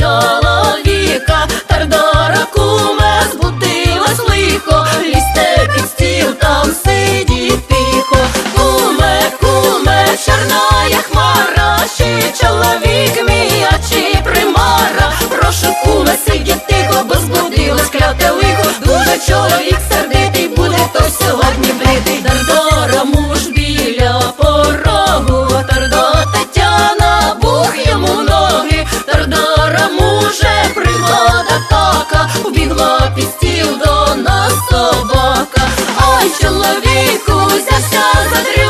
yol чоловіку за все задрю.